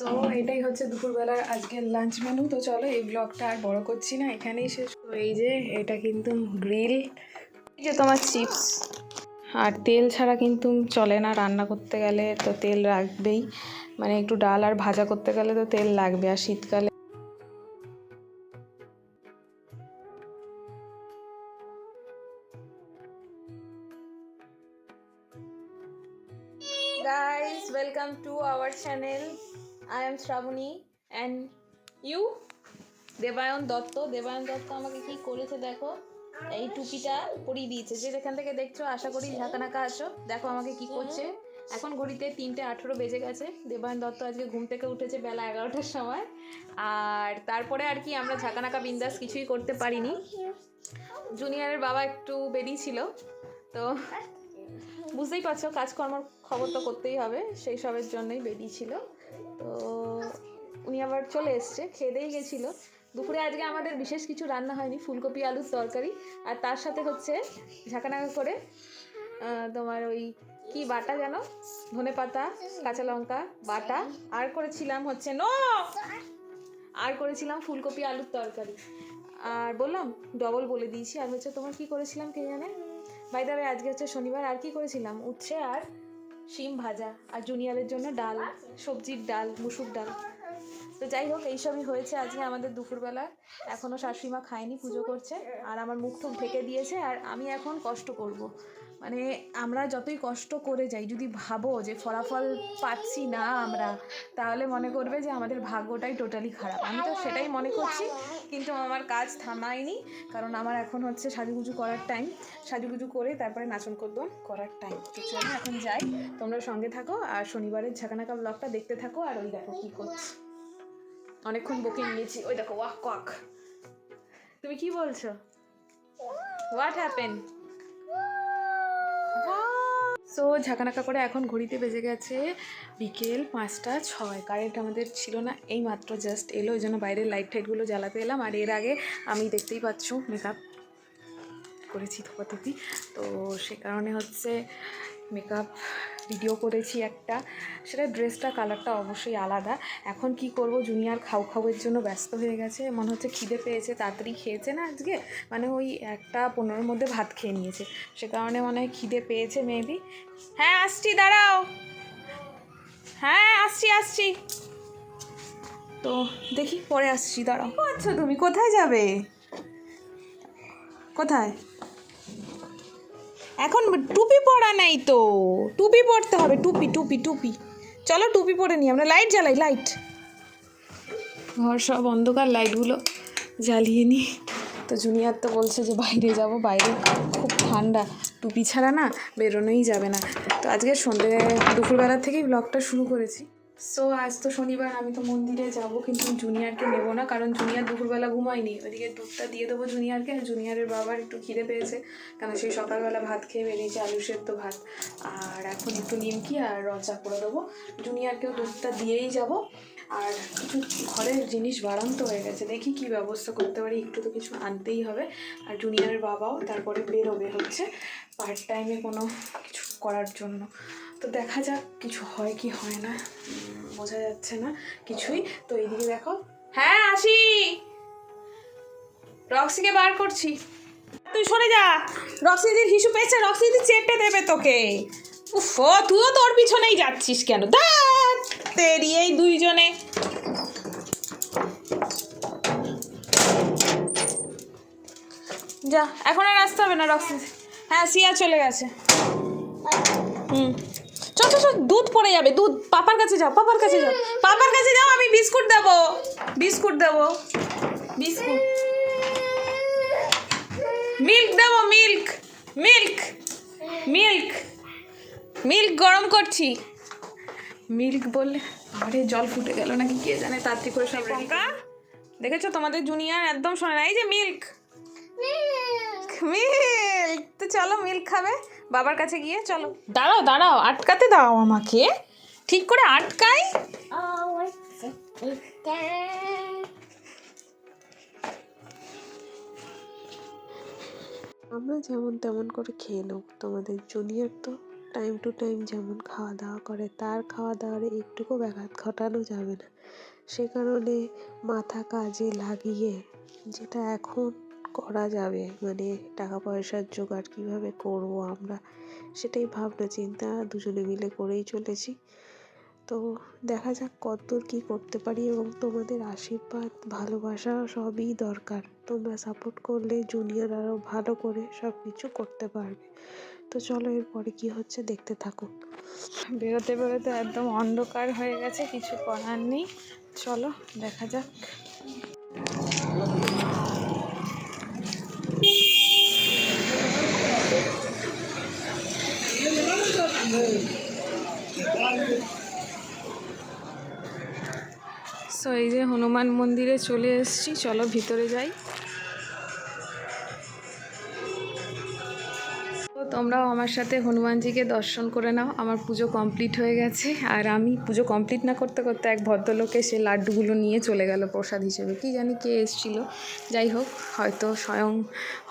So এটাই হচ্ছে দুপুরবেলার আজকের লাঞ্চ মেনু তো চলো, এই ব্লগটা আর বড় করছি না, এখানেই শেষ। তো এই যে, এটা কিন্তু গ্রিল এই যে তোমার চিপস আর তেল ছাড়া কিন্তু চলে না, রান্না করতে গেলে তো তেল রাখবেই মানে একটু ডাল আর ভাজা করতে গেলে তো তেল লাগবে, আর শীতকালে guys, welcome to our channel i am Shrabani and you? Debayan Dutta Debayan Dutta আমাকে কি করেছে দেখো? এই টুপিটা পরিয়ে দিয়েছে। যে যেখান থেকে দেখছ, আশা করি ঝাঁকানাকা আছো। দেখো আমাকে কি করছে। এখন ঘড়িতে তিনটে আঠেরো বেজে গেছে। দেবায়ন দত্ত আজকে ঘুম থেকে উঠেছে বেলা এগারোটার সময়। আর তারপরে আর কি আমরা ঝাঁকানাকা বিন্দাস কিছুই করতে পারিনি। জুনিয়রের বাবা একটু বেরিয়েছিল। তো বুঝতেই পারছ, কাজকর্মর খবর তো করতেই হবে, সেই সবের জন্যই বেরিয়েছিল তো উনি আবার চলে এসছে খেয়েদেই গেছিল। দুপুরে আজকে আমাদের বিশেষ কিছু রান্না হয়নি, ফুলকপি, আলুর তরকারি। আর তার সাথে হচ্ছে ঝাঁকানাকা করে তোমার ওই কি বাটা যেন? ধনে পাতা, কাঁচা লঙ্কা, বাটা। আর করেছিলাম হচ্ছে নো! আর করেছিলাম ফুলকপি, আলুর তরকারি। আর বললাম ডবল বলে দিয়েছি। আর হচ্ছে তোমার কি করেছিলাম কে জানে? বাই দ্য আজকে হচ্ছে শনিবার, আর কি করেছিলাম? উচ্ছে আর শিম ভাজা আর জুনিয়রের জন্য ডাল, সবজির ডাল, মুসুর ডাল। তো যাই হোক এইসবই হয়েছে আজকে আমাদের দুপুরবেলা। এখনও শাশুড়িমা খায়নি, পুজো করছে। আর আমার মুখ টুক ঢেকে দিয়েছে, আর আমি এখন কষ্ট করব। মানে আমরা যতই কষ্ট করে যাই, যদি ভাবো যে ফলাফল পাচ্ছি না আমরা, তাহলে মনে করবে যে আমাদের ভাগ্যটাই টোটালি খারাপ। আমি তো সেটাই মনে করছি। কিন্তু আমার কাজ থামায়নি, কারণ আমার এখন হচ্ছে সাজুগুজু করার টাইম সাজুগুজু করে তারপরে নাচন করব করার টাইম তো চলো এখন যাই, তোমরা সঙ্গে থাকো আর শনিবারের ঝাঁকানাকা ব্লগটা দেখতে থাকো আর ওই দেখো কী করছি। অনেকক্ষণ বকে নিয়েছি, ওই দেখো, ওয়াক ওয়াক। তুমি কি বলছো? হোয়াট হ্যাপেন সো ঝাঁকানাকা করে এখন ঘড়িতে বেজে গেছে বিকেল পাঁচটা ছয়। কারেন্ট আমাদের ছিল না এই মাত্র জাস্ট এলো, ওই জন্য বাইরের লাইট টাইটগুলো জ্বালাতে এলাম। আর এর আগে আমি দেখতেই পাচ্ছ মেকআপ করেছি থোপাথুপি তো সে কারণে হচ্ছে মেকআপ ভিডিও করেছি একটা সেটা ড্রেসটা কালারটা অবশ্যই আলাদা। এখন কি করব জুনিয়র খাও খাওয়ের জন্য ব্যস্ত হয়ে গেছে, মনে হচ্ছে খিদে পেয়েছে, তাড়াতাড়ি খেয়েছে না আজকে? মানে ওই একটা পনেরোর মধ্যে ভাত খেয়ে নিয়েছে। সে কারণে মনে হয় খিদে পেয়েছে মেবি হ্যাঁ আসছি, দাঁড়াও। হ্যাঁ আসছি আসছি। তো দেখি, পরে আসছি, দাঁড়াও। আচ্ছা তুমি কোথায় যাবে? কোথায়? এখন টুপি পরা নাই তো। টুপি পরতে হবে, টুপি টুপি টুপি। চলো টুপি পরে নিই, আমরা লাইট জ্বালাই লাইট ঘর সব অন্ধকার লাইটগুলো জ্বালিয়ে নিই। তো জুনিয়র তো বলছে যে বাইরে যাব, বাইরে খুব ঠান্ডা। টুপি ছাড়া না বেরোনোই যাবে না। তো আজকে সন্ধ্যে দুপুরবেলা থেকেই ব্লগটা শুরু করেছি। সো আজ তো শনিবার, আমি তো মন্দিরে যাব, কিন্তু জুনিয়রকে নেব না, কারণ জুনিয়র দুপুরবেলা ঘুমায়নি। ওইদিকে দুধটা দিয়ে দেবো জুনিয়রকে জুনিয়রের বাবার একটু খিদে পেয়েছে কারণ সেই সকালবেলা ভাত খেয়ে বেরিয়েছে, আলু সেদ্ধ ভাত। আর এখন একটু নিমকি আর রচা করে দেবো। জুনিয়রকেও দুধটা দিয়েই যাব। আর কিছু ঘরের জিনিস বাড়ন্ত হয়ে গেছে, দেখি কি ব্যবস্থা করতে পারি, একটু তো কিছু আনতেই হবে। আর জুনিয়রের বাবাও তারপরে বেরোবে হচ্ছে পার্ট টাইমে কোনো কিছু করার জন্য। তো দেখা যাক কিছু হয় কি হয় না। বোঝা যাচ্ছে না কিছুই। তো এইদিকে দেখো। হ্যাঁ আসি। রক্সিকে বার করছি। তুই সরে যা। রক্সিদির হিসু পেয়েছে রক্সিদি চেপে দেবে তোকে। উফ তুইও তোর পিছনেই যাচ্ছিস কেন? তেরি এই দুইজনে। যা, এখন আর আসতে হবে না রক্সি। হ্যাঁ সিয়া চলে গেছে। দুধ পড়ে যাবে দুধ পাপার কাছে যাও পাপার কাছে যাও পাপার কাছে যাও আমি বিস্কুট দেবো বিস্কুট দেবো বিস্কুট। মিল্ক দেবো মিল্ক মিল্ক মিল্ক মিল্ক গরম করছি। মিল্ক বললে আরে জল ফুটে গেল নাকি কে জানে তাড়াতাড়ি করে সব পঙ্কা? দেখেছ তোমাদের জুনিয়র একদম শোনে এই যে মিল্ক। মিল্ক তো চলো মিল্ক খাবে। বাবার কাছে গিয়ে চলো। দাঁড়াও দাঁড়াও আটকাতে দাও আমাকে। ঠিক করে আটকাই। আমরা যেমন তেমন করে খেয়ে নেব। তোমাদের জুনিয়র তো টাইম টু টাইম যেমন খাওয়া দাওয়া করে তার খাওয়া দাওয়ার একটুকু ব্যাঘাত ঘটানো যাবে না। সে কারণে মাথা কাজে লাগিয়ে যেটা এখন করা যাবে? মানে টাকা পয়সার জোগাড় কীভাবে করব আমরা? সেটাই ভাবনা চিন্তা, দুজনে মিলে করেই চলেছি। তো দেখা যাক কতদূর কী করতে পারি এবং তোমাদের আশীর্বাদ, ভালোবাসা সবই দরকার। তোমরা সাপোর্ট করলে জুনিয়র আরও ভালো করে সব কিছু করতে পারবে। তো চলো এরপরে কি হচ্ছে দেখতে থাকো। বেরোতে বেরোতে একদম অন্ধকার হয়ে গেছে, কিছু করার নেই। চলো দেখা যাক। সো এই যে হনুমান মন্দিরে চলে এসছি চলো ভিতরে যাই। তোমরাও আমার সাথে হনুমানজিকে দর্শন করে নাও। আমার পুজো কমপ্লিট হয়ে গেছে। আর আমি পুজো কমপ্লিট না করতে করতে এক ভদ্রলোকে সে লাড্ডুগুলো নিয়ে চলে গেল প্রসাদ হিসেবে। কি জানি কে এসছিল। যাই হোক, হয়তো স্বয়ং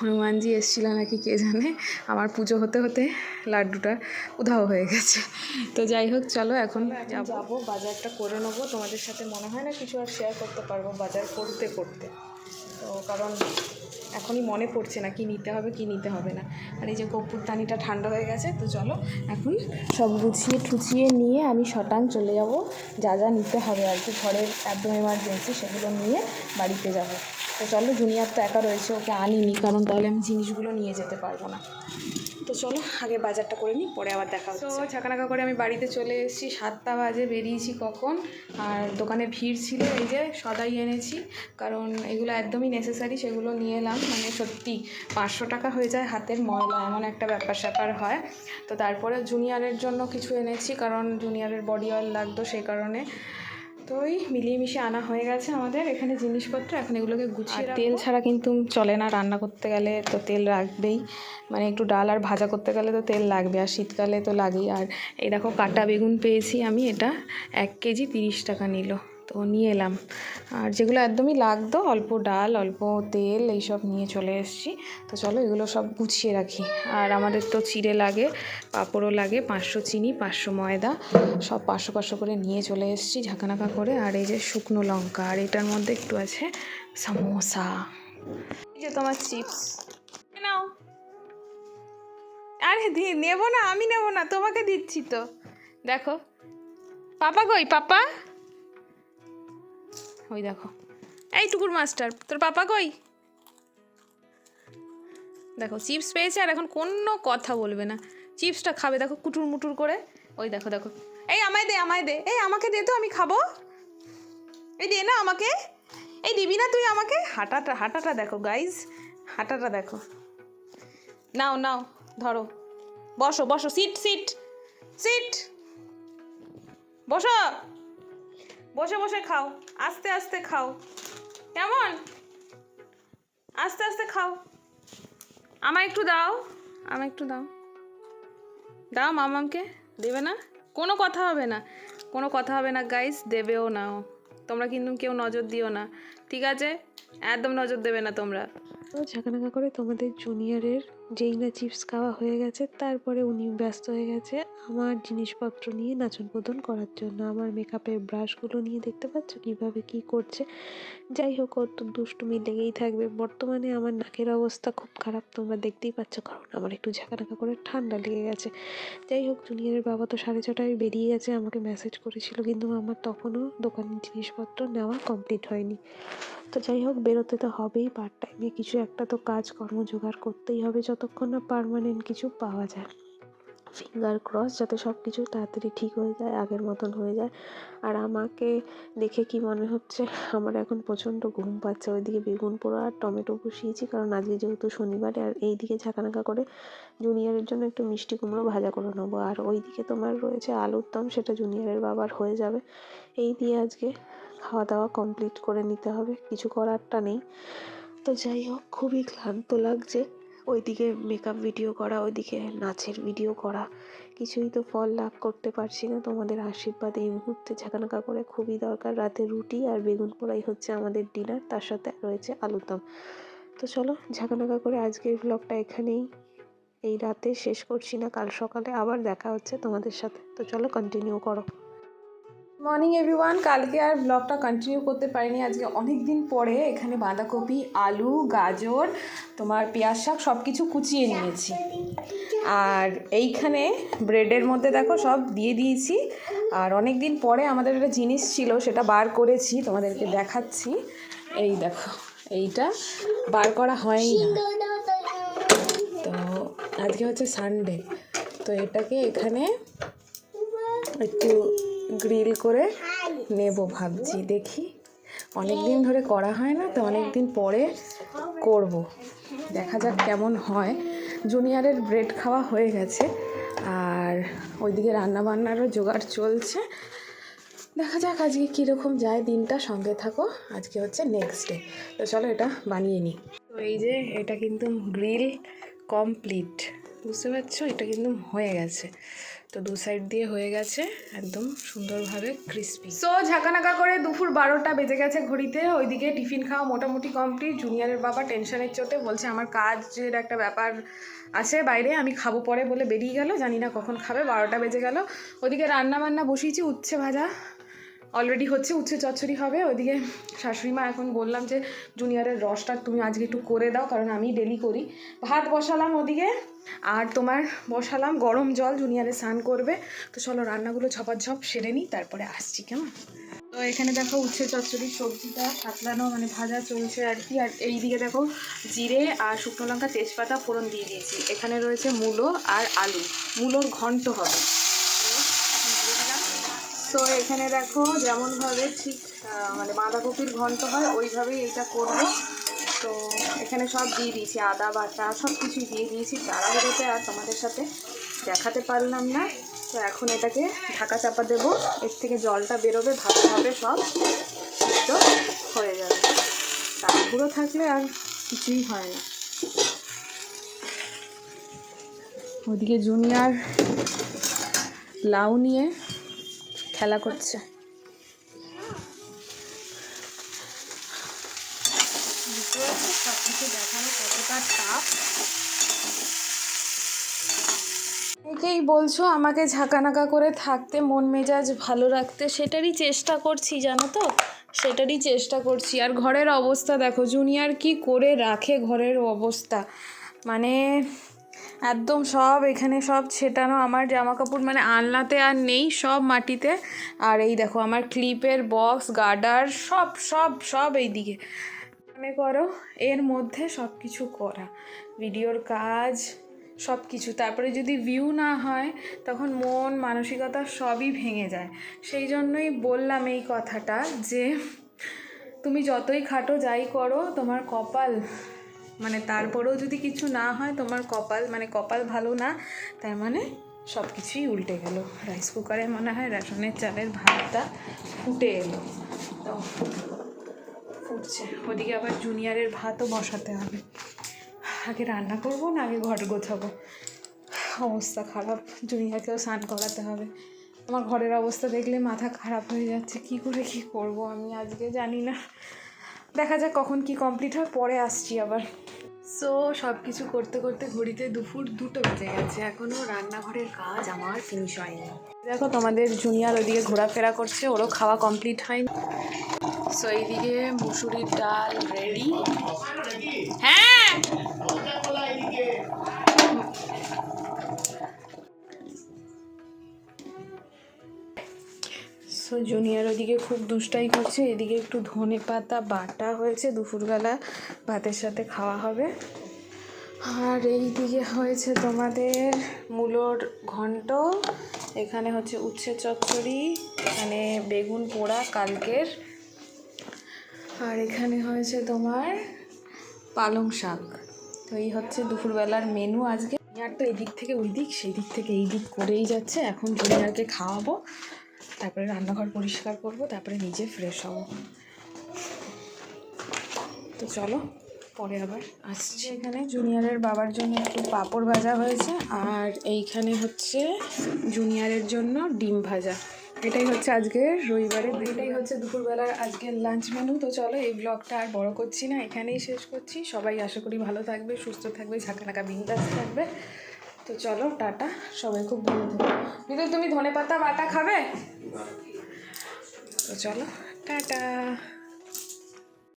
হনুমানজি এসছিল নাকি কে জানে। আমার পুজো হতে হতে লাড্ডুটা উধাও হয়ে গেছে। তো যাই হোক, চলো এখন যাব। বাজারটা করে নেব। তোমাদের সাথে মনে হয় না কিছু আর শেয়ার করতে পারব বাজার করতে করতে। তো কারণ এখনই মনে পড়ছে না কি নিতে হবে, কি নিতে হবে না। আর এই যে কপুরদানিটা ঠান্ডা হয়ে গেছে, তো চলো এখন সব গুছিয়ে ঠুচিয়ে নিয়ে আমি শটান চলে যাব। যা যা নিতে হবে আর কি, ঘরের একদম এমার্জেন্সি সেগুলো নিয়ে বাড়িতে যাব। তো চলো, জুনিয়ার তো একা রয়েছে, ওকে আনিনি, কারণ তাহলে আমি জিনিসগুলো নিয়ে যেতে পারব না। তো চলো আগে বাজারটা করে নিই পরে আবার দেখা হচ্ছে। তো ছাকানাকা করে আমি বাড়িতে চলে এসেছি। সাতটা বাজে বেরিয়েছি কখন? আর দোকানে ভিড় ছিল এই যে সদাই এনেছি কারণ এগুলো একদমই নেসেসারি সেগুলো নিয়ে এলাম। মানে সত্যি পাঁচশো টাকা হয়ে যায় হাতের ময়লা এমন একটা ব্যাপার স্যাপার হয়। তো তারপরে জুনিয়রের জন্য কিছু এনেছি কারণ জুনিয়রের বডি অয়েল লাগতো সেই কারণে। তো ওই মিলিয়ে মিশিয়ে আনা হয়ে গেছে আমাদের। এখানে জিনিসপত্র এখন এগুলোকে গুছিয়ে তেল ছাড়া কিন্তু চলে না রান্না করতে গেলে তো তেল লাগবেই। মানে একটু ডাল আর ভাজা করতে গেলে তো তেল লাগবে আর শীতকালে তো লাগেই। আর এই দেখো কাটা বেগুন পেয়েছি আমি এটা এক কেজি তিরিশ টাকা নিল। তো নিয়ে এলাম। আর যেগুলো একদমই লাগতো, অল্প ডাল, অল্প তেল, এইসব নিয়ে চলে এসেছি। তো চলো এগুলো সব গুছিয়ে রাখি। আর আমাদের তো চিড়ে লাগে, পাঁপড়ও লাগে, পাঁচশো চিনি, পাঁচশো ময়দা, সব পাঁচশো পাঁচশো করে নিয়ে চলে এসেছি ঝাঁকানাকা করে। আর এই যে শুকনো লঙ্কা, আর এটার মধ্যে একটু আছে সামোসা। এই যে তোমার চিপস। নাও। আরে দি, নেব না, আমি নেব না, তোমাকে দিচ্ছি তো। দেখো। পাপা কই? পাপা? ওই দেখো। এই টুকুর মাস্টার, তোর পাপা কই? দেখো, চিপস পেয়েছে আর এখন কোনো কথা বলবে না। চিপসটা খাবে, দেখো, কুটুর মুটুর করে। ওই দেখো দেখো। এই আমায় দে আমায় দে। এই আমাকে দে তো, আমি খাব। এই দে না আমাকে। এই দিবি না তুই আমাকে? হাঁটাটা হাঁটাটা দেখো গাইজ হাঁটাটা দেখো। নাও নাও, ধরো। বসো বসো সিট সিট সিট বসো। বসে বসে খাও, আস্তে আস্তে খাও। কেমন? আস্তে আস্তে খাও। আমায় একটু দাও, আমায় একটু দাও। দাও মামামকে, দেবে না? কোনো কথা হবে না। কোনো কথা হবে না গাইস দেবেও না। তোমরা কিন্তু কেউ নজর দিও না। ঠিক আছে? একদম নজর দেবে না তোমরা। তো ঝাঁকানাকা করে তোমাদের জুনিয়রের যেই না চিপস খাওয়া হয়ে গেছে, তারপরে উনি ব্যস্ত হয়ে গেছে আমার জিনিসপত্র নিয়ে নাচন বোধন করার জন্য। আমার মেকআপের ব্রাশগুলো নিয়ে দেখতে পাচ্ছ কীভাবে কি করছে? যাই হোক, ওর তো দুষ্টুমি লেগেই থাকবে। বর্তমানে আমার নাকের অবস্থা খুব খারাপ, তোমরা দেখতেই পাচ্ছ। কারণ আমার একটু ঝাঁকানাকা করে ঠান্ডা লেগে গেছে। যাই হোক জুনিয়রের বাবা তো সাড়ে ছটায় বেরিয়ে গেছে, আমাকে মেসেজ করেছিল, কিন্তু আমার তখনও দোকানের জিনিসপত্র নেওয়া কমপ্লিট হয়নি। তো যাই হোক, বেরোতে তো হবেই পার্ট টাইমে কিছু একটা তো কাজ কর্ম জোগাড় করতেই হবে, যতক্ষণ না পার্মানেন্ট কিছু পাওয়া যায়। ফিঙ্গার ক্রস যাতে সব কিছু তাড়াতাড়ি ঠিক হয়ে যায়, আগের মতন হয়ে যায়। আর আমাকে দেখে কি মনে হচ্ছে, আমার এখন প্রচণ্ড ঘুম পাচ্ছে। ওইদিকে বেগুন পোড়া আর টমেটো বসিয়েছি, কারণ আজকে যেহেতু শনিবার, আর এইদিকে ঝাঁকানাকা করে জুনিয়রের জন্য একটু মিষ্টি কুমড়ো ভাজা করে নেব। আর ওইদিকে তোমার রয়েছে আলুর দম, সেটা জুনিয়রের বাবার হয়ে যাবে। এই দিয়ে আজকে খাওয়া দাওয়া কমপ্লিট করে নিতে হবে, কিছু করারটা নেই। তো যাই হোক, খুবই ক্লান্ত লাগছে। ওইদিকে মেকআপ ভিডিও করা, ওইদিকে নাচের ভিডিও করা, কিছুই তো ফল লাভ করতে পারছি না। তোমাদের আশীর্বাদ এই মুহূর্তে ঝাঁকানাকা করে খুবই দরকার। রাতে রুটি আর বেগুন পোড়াই হচ্ছে আমাদের ডিনার তার সাথে রয়েছে আলুর দম তো চলো ঝাঁকানাকা করে আজকের ব্লগটা এখানেই। এই রাতে শেষ করছি না, কাল সকালে আবার দেখা হচ্ছে তোমাদের সাথে। তো চলো কন্টিনিউ করো। মর্নিং এভরিওয়ান কালকে আর ব্লগটা কন্টিনিউ করতে পারিনি। আজকে অনেক দিন পরে এখানে বাঁধাকপি, আলু, গাজর, তোমার পেঁয়াজ শাক সব কিছু কুচিয়ে নিয়েছি। আর এইখানে ব্রেডের মধ্যে দেখো সব দিয়ে দিয়েছি। আর অনেক দিন পরে আমাদের একটা জিনিস ছিল, সেটা বার করেছি, তোমাদেরকে দেখাচ্ছি। এই দেখো, এইটা বার করা হয়নি। তো আজকে হচ্ছে সানডে তো এটাকে এখানে একটু গ্রিল করে নেব ভাবছি, দেখি। অনেক দিন ধরে করা হয় না, তো অনেক দিন পরে করব। দেখা যাক কেমন হয়। জুনিয়রের ব্রেড খাওয়া হয়ে গেছে, আর ওইদিকে রান্নাবান্নারও জোগাড় চলছে। দেখা যাক আজকে কীরকম যায় দিনটা, সঙ্গে থাকো। আজকে হচ্ছে নেক্সট ডে তো চলো এটা বানিয়ে নিই। তো এই যে, এটা কিন্তু গ্রিল কমপ্লিট। বুঝতে পারছ? এটা কিন্তু হয়ে গেছে। তো দু সাইড দিয়ে হয়ে গেছে একদম সুন্দরভাবে ক্রিস্পি সো ঝাঁকানাকা করে দুপুর বারোটা বেজে গেছে ঘড়িতে। ওইদিকে টিফিন খাওয়া মোটামুটি কমপ্লিট জুনিয়রের বাবা টেনশনের চোটে বলছে, আমার কাজের একটা ব্যাপার আছে বাইরে, আমি খাব পরে বলে বেরিয়ে গেল। জানি না কখন খাবে, বারোটা বেজে গেল। ওদিকে রান্না বান্না বসিয়েছি, উচ্ছে ভাজা। অলরেডি হচ্ছে, উচ্ছে চচ্চড়ি হবে। ওইদিকে শাশুড়ি মা এখন বললাম যে জুনিয়রের রসটা তুমি আজকে একটু করে দাও, কারণ আমি ডেলি করি। ভাত বসালাম ওদিকে, আর তোমার বসালাম গরম জল জুনিয়রে স্নান করবে। তো চলো, রান্নাগুলো ঝপাঝপ সেরে নিই, তারপরে আসছি, কেমন? তো এখানে দেখো, উচ্ছে চচ্চড়ির সবজিটা কাতলানো মানে ভাজা চলছে আর কি। আর এইদিকে দেখো, জিরে আর শুকনো লঙ্কা, তেজপাতা ফোড়ন দিয়ে দিয়েছি। এখানে রয়েছে মূলো আর আলু। মূলোর ঘন্ট হবে। তো এখানে দেখো যেমনভাবে ঠিক মানে বাঁধাকপির ঘন্ট হয়, ওইভাবেই এটা করব। তো এখানে সব দিয়ে দিয়েছি, আদা, বাটা সব কিছুই দিয়ে দিয়েছি। তাড়াহুড়োতে আর তোমাদের সাথে দেখাতে পারলাম না, তো এখন এটাকে ঢাকা চাপা দেবো। এর থেকে জলটা বেরোবে ভালো হবে সব, সিদ্ধ হয়ে যাবে। তাড়াহুড়ো থাকলে আর কিছুই হয় না। ওদিকে জুনিয়র লাউ নিয়ে খেলা করছে। বুঝতে পারছ সব কিছু দেখানো কতটা টাফ অনেকেই বলছো আমাকে ঝাঁকানাকা করে থাকতে মন মেজাজ ভালো রাখতে সেটারই চেষ্টা করছি জানো তো? সেটারই চেষ্টা করছি। আর ঘরের অবস্থা দেখো জুনিয়র কি করে রাখে ঘরের অবস্থা? মানে একদম সব এখানে সব ছেটানো আমার জামা কাপড় মানে আলনাতে আর নেই, সব মাটিতে। আর এই দেখো আমার ক্লিপের বক্স গার্ডার সব সব সব এইদিকে। মনে করো এর মধ্যে সব কিছু করা। ভিডিওর কাজ সব কিছু তারপরে যদি ভিউ না হয়, তখন মন, মানসিকতা সবই ভেঙে যায়। সেই জন্যই বললাম এই কথাটা যে, তুমি যতই খাটো যাই করো, তোমার কপাল মানে তারপরেও যদি কিছু না হয়, তোমার কপাল মানে কপাল ভালো না, তার মানে সব কিছুই উল্টে গেল। রাইস কুকারে মনে হয় রেশনের চালের ভাতটা ফুটে এলো। তো ফুটছে। ওদিকে আবার জুনিয়রের ভাতও বসাতে হবে। আগে রান্না করব না, আগে ঘর গোছাবো। অবস্থা খারাপ। জুনিয়রকেও স্নান করাতে হবে। আমার ঘরের অবস্থা দেখলে মাথা খারাপ হয়ে যাচ্ছে। কি করে কি করব আমি আজকে জানি না। দেখা যাক কখন কি কমপ্লিট হয়, পরে আসছি আবার। সো সব কিছু করতে করতে ঘড়িতে দুপুর দুটো বেজে গেছে। এখনও রান্নাঘরের কাজ আমার ফিনিশ হয়নি। দেখো, তোমাদের জুনিয়র ওইদিকে ঘোরাফেরা করছে, ওরও খাওয়া কমপ্লিট হয়নি। সো এইদিকে মুসুরির ডাল রেডি হ্যাঁ! সো জুনিয়র ওদিকে খুব দুষ্টাই করছে। এদিকে একটু ধনে পাতা, বাটা হয়েছে। দুপুরবেলা ভাতের সাথে খাওয়া হবে। আর এই দিকে হয়েছে তোমাদের মূলোর ঘন্ট। এখানে হচ্ছে উচ্ছে চচ্চড়ি, এখানে বেগুন পোড়া কালকের। আর এখানে হয়েছে তোমার পালং শাক। তো এই হচ্ছে দুপুরবেলার মেনু আজকে। আর তো এদিক থেকে ওই দিক সেই দিক থেকে এই দিক করেই যাচ্ছে। এখন জুনিয়রকে খাওয়াবো। তারপরে রান্নাঘর পরিষ্কার করব তারপরে নিজে ফ্রেশ হব। তো চলো পরে আবার আসছি। এখানে জুনিয়রের বাবার জন্য একটু পাঁপড় ভাজা হয়েছে আর এইখানে হচ্ছে জুনিয়রের জন্য ডিম ভাজা। এটাই হচ্ছে আজকে রবিবারে এটাই হচ্ছে দুপুরবেলার আজকের লাঞ্চ মেনু তো চলো এই ব্লগটা আর বড় করছি না এখানেই শেষ করছি। সবাই আশা করি ভালো থাকবে সুস্থ থাকবে ঝাঁকা ঝাঁকানাকা বিন্দাস থাকবে। তো চলো, টাটা। সবাই খুব ভালো থাকো। কিন্তু তুমি ধনে পাতা বাটা খাবে? তো চলো, টাটা।